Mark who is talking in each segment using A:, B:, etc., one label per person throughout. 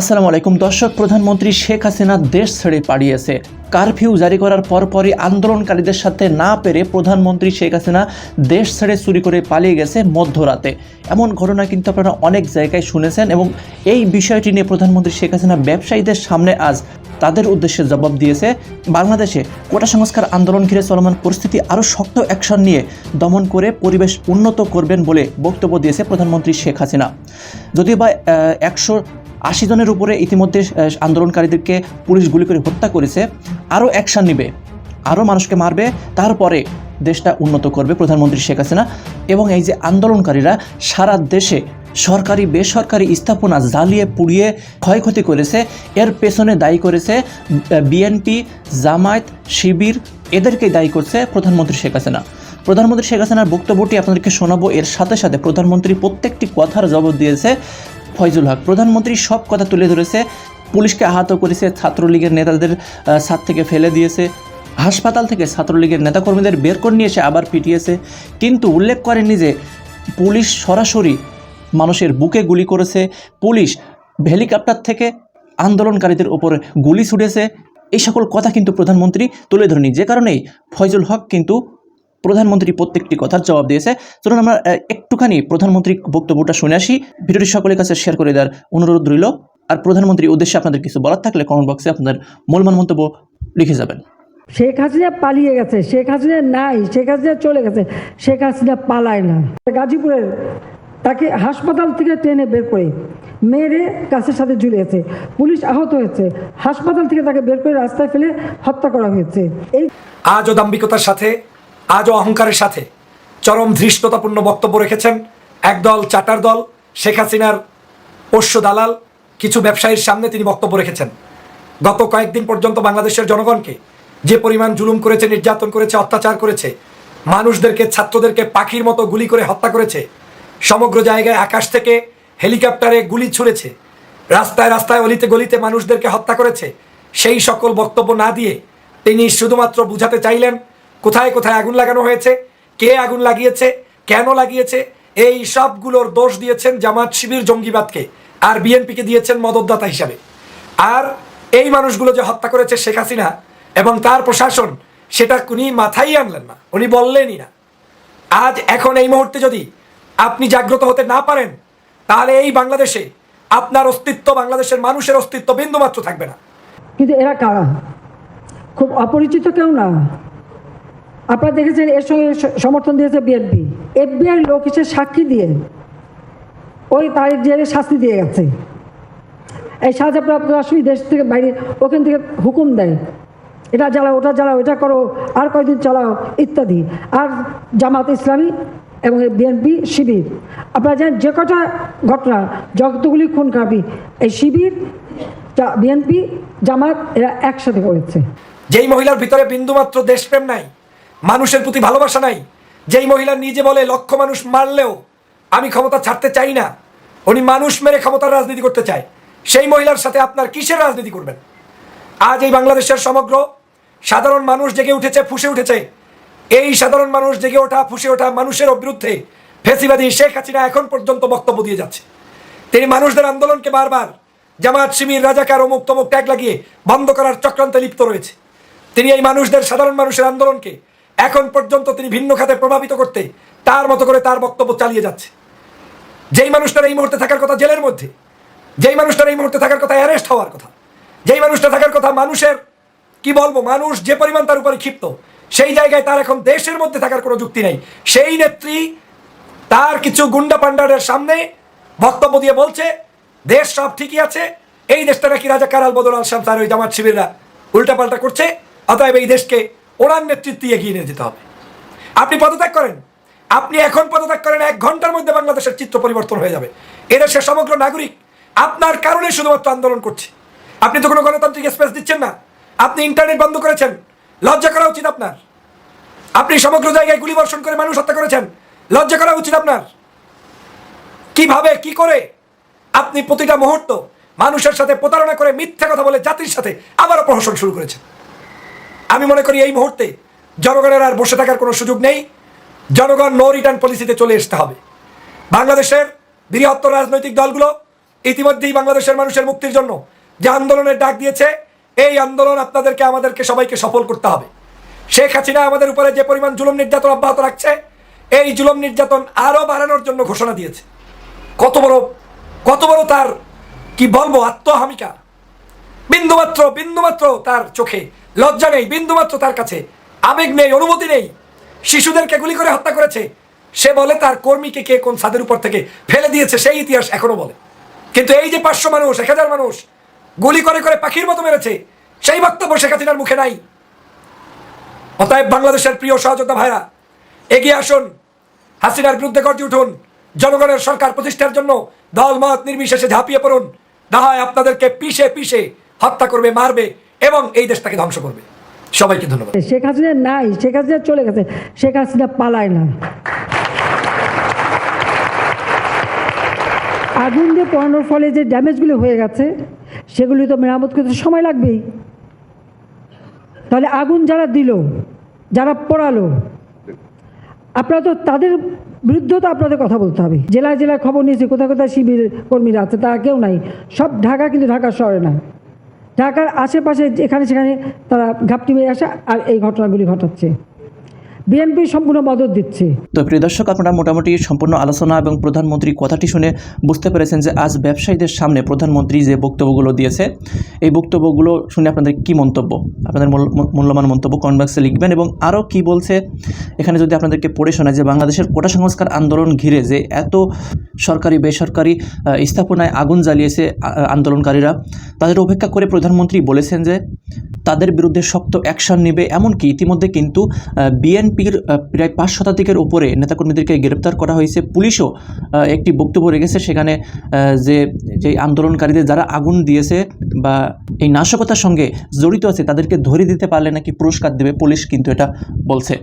A: আসসালামু আলাইকুম, দর্শক, প্রধানমন্ত্রী শেখ হাসিনা দেশ ছেড়ে পালিয়েছে। কারফিউ জারি করার পরপরই আন্দোলনকারীদের সাথে না পেরে প্রধানমন্ত্রী শেখ হাসিনা দেশ ছেড়ে চুরি করে পালিয়ে গেছে মধ্যরাতে। এমন ঘটনা কিন্তু আপনারা অনেক জায়গায় শুনেছেন এবং এই বিষয়টি নিয়ে প্রধানমন্ত্রী শেখ হাসিনা ব্যবসায়ীদের সামনে আজ তাদের উদ্দেশ্যে জবাব দিয়েছে। বাংলাদেশে কোটা সংস্কার আন্দোলন ঘিরে চলমান পরিস্থিতি আরও শক্ত অ্যাকশন নিয়ে দমন করে পরিবেশ উন্নত করবেন বলে বক্তব্য দিয়েছে প্রধানমন্ত্রী শেখ হাসিনা। যদিও বা একশো আশি জনের উপরে ইতিমধ্যে আন্দোলনকারীদেরকে পুলিশ গুলি করে হত্যা করেছে। আরও অ্যাকশন নেবে, আরও মানুষকে মারবে, তারপরে দেশটা উন্নত করবে প্রধানমন্ত্রী শেখ হাসিনা। এবং এই যে আন্দোলনকারীরা সারা দেশে সরকারি, বেসরকারি স্থাপনা জ্বালিয়ে পুড়িয়ে ক্ষয়ক্ষতি করেছে, এর পেছনে দায়ী করেছে বিএনপি, জামায়াত, শিবির, এদেরকেই দায়ী করছে প্রধানমন্ত্রী শেখ হাসিনা। প্রধানমন্ত্রী শেখ হাসিনার বক্তব্যটি আপনাদেরকে শোনাবো, এর সাথে সাথে প্রধানমন্ত্রী প্রত্যেকটি কথার জবাব দিয়েছে। ফয়জুল হক। প্রধানমন্ত্রী সব কথা তুলে ধরেছে, পুলিশকে আহত করেছে ছাত্রলীগের নেতাদের ছাদ থেকে ফেলে দিয়েছে। হাসপাতাল থেকে ছাত্রলীগের নেতাকর্মীদের বের করে নিয়ে এসে আবার পিটিয়েছে। কিন্তু উল্লেখ করেননি যে, পুলিশ সরাসরি মানুষের বুকে গুলি করেছে। পুলিশ হেলিকপ্টার থেকে আন্দোলনকারীদের উপরে গুলি ছুটেছে এই সকল কথা কিন্তু প্রধানমন্ত্রী তুলে ধরেনি যে কারণেই ফয়জুল হক কিন্তু প্রধানমন্ত্রী প্রত্যেকটি কথার জবাব দিয়েছে। চলুন আমরা একটুখানি প্রধানমন্ত্রীর বক্তব্যটা শুনে আসি। ভিডিওটি সকলের কাছে শেয়ার করে দেওয়ার অনুরোধ রইল। আর প্রধানমন্ত্রীর উদ্দেশ্যে আপনাদের কিছু বলার থাকলে কমেন্ট বক্সে আপনাদের মূলমান মন্তব্য লিখে যাবেন।
B: শেখ হাসিনা পালিয়ে গেছে শেখ হাসিনা নাই শেখ হাসিনা চলে গেছে শেখ হাসিনা পালায় না। গাজীপুরের তাকে হাসপাতাল থেকে ট্রেনে বের করে মেরে গাছের সাথে ঝুলিয়েছে পুলিশ আহত হয়েছে হাসপাতাল থেকে তাকে বের করে রাস্তায় ফেলে হত্যা করা হয়েছে। এই
C: আজও দাম্ভিকতার সাথে আজও অহংকারের সাথে চরম ধৃষ্টতাপূর্ণ বক্তব্য রেখেছেন একদল চাটার দল, শেখ হাসিনার পোষ্য দালাল, কিছু ব্যবসায়ীর সামনে তিনি বক্তব্য রেখেছেন। গত কয়েকদিন পর্যন্ত বাংলাদেশের জনগণকে যে পরিমাণ জুলুম করেছে, নির্যাতন করেছে, অত্যাচার করেছে, মানুষদেরকে, ছাত্রদেরকে পাখির মতো গুলি করে হত্যা করেছে, সমগ্র জায়গায় আকাশ থেকে হেলিকপ্টারে গুলি ছুঁড়েছে, রাস্তায় রাস্তায় অলিতে গলিতে মানুষদেরকে হত্যা করেছে, সেই সকল বক্তব্য না দিয়ে তিনি শুধুমাত্র বুঝাতে চাইলেন কোথায় কোথায় আগুন লাগানো হয়েছে? কে আগুন লাগিয়েছে? কেন লাগিয়েছে? এই সবগুলোর দোষ দিয়েছেন জামাত শিবির জঙ্গিবাদকে আর বিএনপিকে দিয়েছেন মদতদাতা হিসাবে। আর এই মানুষগুলো যে হত্যা করেছে শেখ হাসিনা এবং তার প্রশাসন, সেটা উনি মাথায় আনলেন না। উনি বললেনই না। আজ এখন এই মুহূর্তে যদি আপনি জাগ্রত হতে না পারেন, তাহলে এই বাংলাদেশে আপনার অস্তিত্ব বাংলাদেশের মানুষের অস্তিত্ব বিন্দুমাত্র থাকবে না।
B: কিন্তু এরা কারা? খুব অপরিচিত কেউ না। আপনারা দেখেছেন এর সঙ্গে সমর্থন দিয়েছে বিএনপি এফবিআই লোক হিসেবে সাক্ষী দিয়ে ওই তারিখ জেলে শাস্তি দিয়ে গেছে। এই সাজাপ্রাপ্ত রাষ্ট্রী দেশ থেকে বাইরে, ওখান থেকে হুকুম দেয়। এটা জ্বালাও, ওটা জ্বালাও, এটা করো, আর কয়দিন চালাও, ইত্যাদি। আর জামাত ইসলামী এবং বিএনপি শিবির। আপনারা জানেন যে কটা ঘটনা, যতগুলি খুন খারাপি এই শিবির বিএনপি জামাত, এরা একসাথে করেছে।
C: যেই মহিলার ভিতরে বিন্দুমাত্র দেশপ্রেম নাই মানুষের প্রতি ভালোবাসা নাই। যেই মহিলা নিজে বলে, লক্ষ মানুষ মারলেও আমি ক্ষমতা ছাড়তে চাই না। উনি মানুষ মেরে ক্ষমতার রাজনীতি করতে চায়। সেই মহিলার সাথে আপনার কিসের রাজনীতি করবেন? আজ এই বাংলাদেশের সমগ্র সাধারণ মানুষ জেগে উঠেছে, ফুসে উঠেছে। এই সাধারণ মানুষ জেগে ওঠা, ফুসে ওঠা মানুষের বিরুদ্ধে ফেসিবাদী শেখ হাসিনা এখন পর্যন্ত বক্তব্য দিয়ে যাচ্ছে। তিনি মানুষদের আন্দোলনকে বারবার জামাত শিবির, রাজাকার অমুক তমুক ট্যাগ লাগিয়ে বন্ধ করার চক্রান্তে লিপ্ত রয়েছে। তিনি এই মানুষদের, সাধারণ মানুষের আন্দোলনকে এখন পর্যন্ত তিনি ভিন্ন খাতে প্রভাবিত করতে তার মতো করে তার বক্তব্য চালিয়ে যাচ্ছে। যেই মানুষটার এই মুহূর্তে থাকার কথা জেলের মধ্যে, যেই মানুষটার এই মুহূর্তে থাকার কথা অ্যারেস্ট হওয়ার কথা, যেই মানুষটা থাকার কথা মানুষের, কি বলব, মানুষ যে পরিমাণ তার উপরে ক্ষিপ্ত, সেই জায়গায় তার এখন দেশের মধ্যে থাকার কোনো যুক্তি নেই। সেই নেত্রী তার কিছু গুন্ডা পান্ডারের সামনে বক্তব্য দিয়ে বলছে, দেশ সব ঠিকই আছে, এই দেশটা নাকি রাজা কারাল বদল শামস আর ওই জামাত শিবিররা উল্টাপাল্টা করছে, অতএব এই দেশকে ওনার নেতৃত্বে এগিয়ে নিয়ে যেতে হবে। আপনি পদত্যাগ করেন। আপনি এখন পদত্যাগ করেন, এক ঘণ্টার মধ্যে বাংলাদেশের চিত্র পরিবর্তন হয়ে যাবে। এদেশের সমগ্র নাগরিক আপনার কারণে শুধুমাত্র আন্দোলন করছে। আপনি তো কোনো গণতান্ত্রিক স্পেস দিচ্ছেন না। আপনি ইন্টারনেট বন্ধ করেছেন। লজ্জা করা উচিত আপনার। আপনি সমগ্র জায়গায় গুলি বর্ষণ করে মানুষ হত্যা করেছেন। লজ্জা করা উচিত আপনার। কীভাবে, কি করে? আপনি প্রতিটা মুহূর্ত মানুষের সাথে প্রতারণা করে মিথ্যা কথা বলে জাতির সাথে আবারও প্রহসন শুরু করেছেন। আমি মনে করি এই মুহূর্তে জনগণের আর বসে থাকার কোনো সুযোগ নেই। জনগণ নো রিটার্ন পলিসিতে চলে আসতে হবে। বাংলাদেশের বৃহত্তর রাজনৈতিক দলগুলো ইতিমধ্যেই বাংলাদেশের মানুষের মুক্তির জন্য যে আন্দোলনের ডাক দিয়েছে, এই আন্দোলন আপনাদেরকে, আমাদেরকে সবাইকে সফল করতে হবে। শেখ হাসিনা আমাদের উপরে যে পরিমাণ জুলুম নির্যাতন অব্যাহত রাখছে, এই জুলুম নির্যাতন আরও বাড়ানোর জন্য ঘোষণা দিয়েছে। কত বড় কত বড় তার, কি বলব, আত্মহামিকা। বিন্দুমাত্র বিন্দুমাত্র তার চোখে লজ্জা নেই বিন্দুমাত্র তার কাছে। আবেগ নেই, অনুমতি নেই। শিশুদেরকে গুলি করে হত্যা করেছে। সে বলে তার কর্মীকে কে কোন ছাদের উপর থেকে ফেলে দিয়েছে, সেই ইতিহাস এখনও বলে। কিন্তু এই যে পাঁচশো মানুষ, এক হাজার মানুষ গুলি করে করে পাখির মতো মেরেছে, সেই বক্তব্য শেখ হাসিনার মুখে নাই। অতএব বাংলাদেশের প্রিয় সহযোদ্ধা ভাইরা, এগিয়ে আসুন, হাসিনার বিরুদ্ধে গর্জে উঠুন, জনগণের সরকার প্রতিষ্ঠার জন্য দল মত নির্বিশেষে ঝাঁপিয়ে পড়ুন। না হয় আপনাদেরকে পিষে পিষে হত্যা করবে, মারবে এবং এই দেশটাকে ধ্বংস করবে। সবাইকে ধন্যবাদ।
B: শেখ হাসিনা নাই, শেখ হাসিনা চলে গেছে, শেখ হাসিনা পালায় না। আগুন দিয়ে পড়ানোর ফলে যে ড্যামেজগুলো হয়ে গেছে, সেগুলি তো মেরামত করতে সময় লাগবেই। তাহলে আগুন যারা দিল, যারা পড়ালো, আপনারা তো তাদের বিরুদ্ধেও তো আপনাদের কথা বলতে হবে। জেলায় জেলায় খবর নিয়েছি, কোথায় কোথায় শিবির কর্মীরা আছে, তারা কেউ নাই। সব ঢাকা, কিন্তু ঢাকার শহরে না। ঢাকার আশেপাশে যেখানে সেখানে তারা ঘাপটি মেরে আসে আর এই ঘটনাগুলি ঘটাচ্ছে। বিএনপি সম্পূর্ণ মদত দিচ্ছে।
A: তো প্রিয় দর্শক, আপনারা মোটামুটি সম্পূর্ণ আলোচনা এবং প্রধানমন্ত্রী কথাটি শুনে বুঝতে পেরেছেন যে আজ ব্যবসায়ীদের সামনে প্রধানমন্ত্রী যে বক্তব্যগুলো দিয়েছে, এই বক্তব্যগুলো শুনে আপনাদের কি মন্তব্য? আপনাদের মূল- মূল- মূল্যবান মন্তব্য কমেন্ট বক্সে লিখবেন এবং আরও কি বলছে? এখানে যদি আপনাদেরকে পড়ে শোনায় যে বাংলাদেশের কোটা সংস্কার আন্দোলন ঘিরে যে এত সরকারি, বেসরকারি স্থাপনায় আগুন জ্বালিয়েছে আন্দোলনকারীরা, তাদের উপেক্ষা করে প্রধানমন্ত্রী বলেছেন যে তাদের বিরুদ্ধে শক্ত অ্যাকশন নেবে, এমনকি ইতিমধ্যে কিন্তু বিএনপির প্রায় পাঁচ শতাধিকের ওপরে নেতাকর্মীদেরকে গ্রেপ্তার করা হয়েছে। পুলিশও একটি বক্তব্য রেখেছে সেখানে যে যে আন্দোলনকারীদের যারা আগুন দিয়েছে বা এই নাশকতার সঙ্গে জড়িত আছে তাদেরকে ধরে দিতে পারলে নাকি পুরস্কার দেবে, পুলিশ কিন্তু এটা বলছে।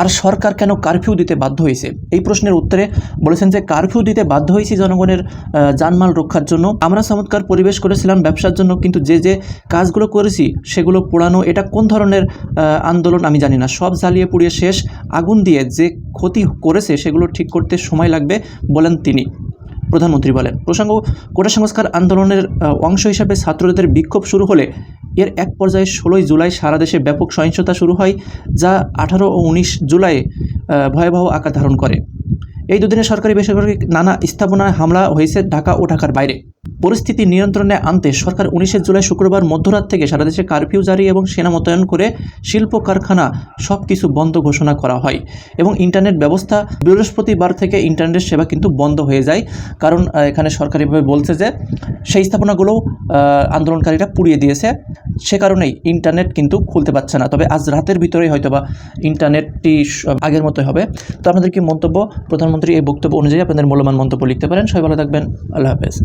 A: আর সরকার কেন কারফিউ দিতে বাধ্য হয়েছে? এই প্রশ্নের উত্তরে বলেছেন যে কারফিউ দিতে বাধ্য হয়েছি জনগণের জানমাল রক্ষার জন্য। আমরা চমৎকার পরিবেশ করেছিলাম ব্যবসার জন্য, কিন্তু যে যে কাজগুলো করেছি সেগুলো পোড়ানো, এটা কোন ধরনের আন্দোলন আমি জানি না। সব জ্বালিয়ে পুড়িয়ে শেষ, আগুন দিয়ে যে ক্ষতি করেছে সেগুলো ঠিক করতে সময় লাগবে বলেন তিনি। প্রধানমন্ত্রী বলেন। প্রসঙ্গ, কোটা সংস্কার আন্দোলনের অংশ হিসাবে ছাত্রদের বিক্ষোভ শুরু হলে এর এক পর্যায়ে ষোলোই জুলাই সারা দেশে ব্যাপক সহিংসতা শুরু হয়, যা আঠারো ও উনিশ জুলাই ভয়াবহ আকার ধারণ করে। এই দুদিনে সরকারি বেসরকারি নানা স্থাপনায় হামলা হয়েছে ঢাকা ও ঢাকার বাইরে। পরিস্থিতি নিয়ন্ত্রণে আনতে সরকার উনিশে জুলাই শুক্রবার মধ্যরাত থেকে সারা দেশে কারফিউ জারি এবং সেনা মোতায়েন করে শিল্প কারখানা সব কিছু বন্ধ ঘোষণা করা হয় এবং ইন্টারনেট ব্যবস্থা বৃহস্পতিবার থেকে ইন্টারনেট সেবা কিন্তু বন্ধ হয়ে যায়। কারণ এখানে সরকারিভাবে বলছে যে সেই স্থাপনাগুলো আন্দোলনকারীরা পুড়িয়ে দিয়েছে। সে কারণেই ইন্টারনেট কিন্তু খুলতে পারছে না। তবে আজ রাতের ভিতরেই হয়তো বা ইন্টারনেটটি আগের মতোই হবে। তো আপনাদের কি মন্তব্য? প্রধানমন্ত্রী এই বক্তব্য অনুযায়ী আপনাদের মূল্যবান মন্তব্য লিখতে পারেন। সবাই ভালো থাকবেন। আল্লাহ হাফেজ।